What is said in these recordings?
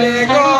alegó.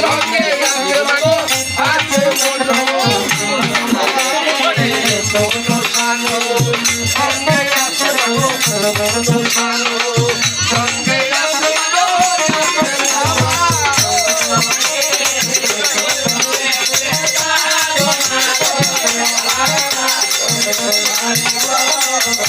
শুনেছো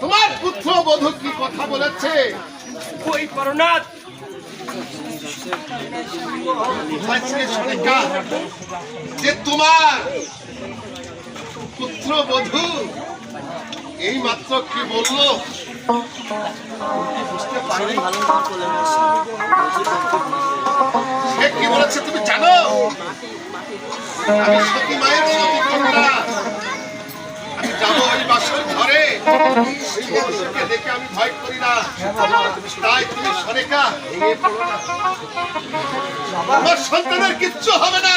তোমার পুত্র বধূ কি কথা বলেছে? ওই পরনাথ যে তোমার পুত্র বধূ, এই মাত্র কি বলল? সে কি বলেছে তুমি জানো? আমি দেখে আমি ভয় তাই তুমি সরেকা। আমার সন্তানের কিচ্ছু হবে না।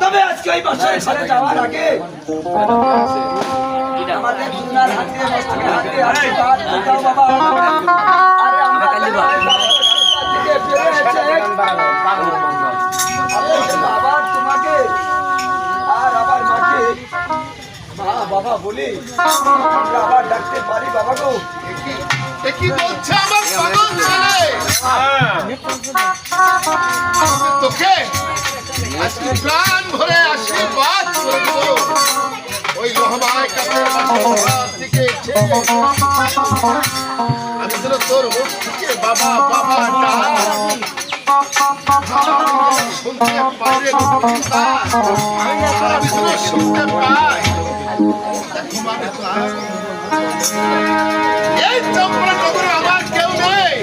তবে আজকে ওই বছরের সাথে যাওয়ার আগে আমাদের হাতে মস্তকে হাতে বাবা আরে আমরা বাবা বলি আমরা আবার ডাকতে পারি বাবা গো কি বলছে আমার পাগল ছেলে তোকে আজকে প্রাণ ভরে আশীর্বাদ করব। ওই থেকে আমি যেন তোর মুখ থেকে বাবা বাবা শুনতে পারে শুনতে পাই। এই চম্পলা নগরে আমার কেউ নেই।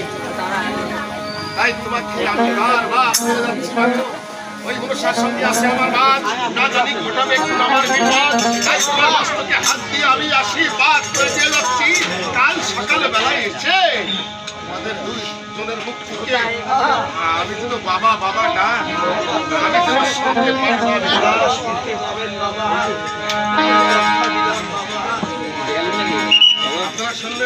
তাই তোমাকে আমি বারবার বলে ওই মনসার সঙ্গে আছে আমার বাদ। না জানি ঘটাবে আমার বিপদ তাই তোমার আমি করে দিয়ে যাচ্ছি। কাল সকাল বেলায় এসে আমাদের দুজনের মুখ থেকে আমি যেন বাবা বাবা না, আমি পারব। আপনারা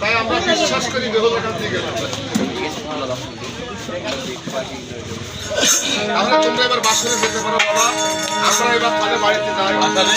তাই আমরা বিশ্বাস করি দিয়ে তাহলে তোমরা এবার বাসনে যেতে পারো, বাবা। আমরা এবার তাহলে বাড়িতে যাই। আমার চলে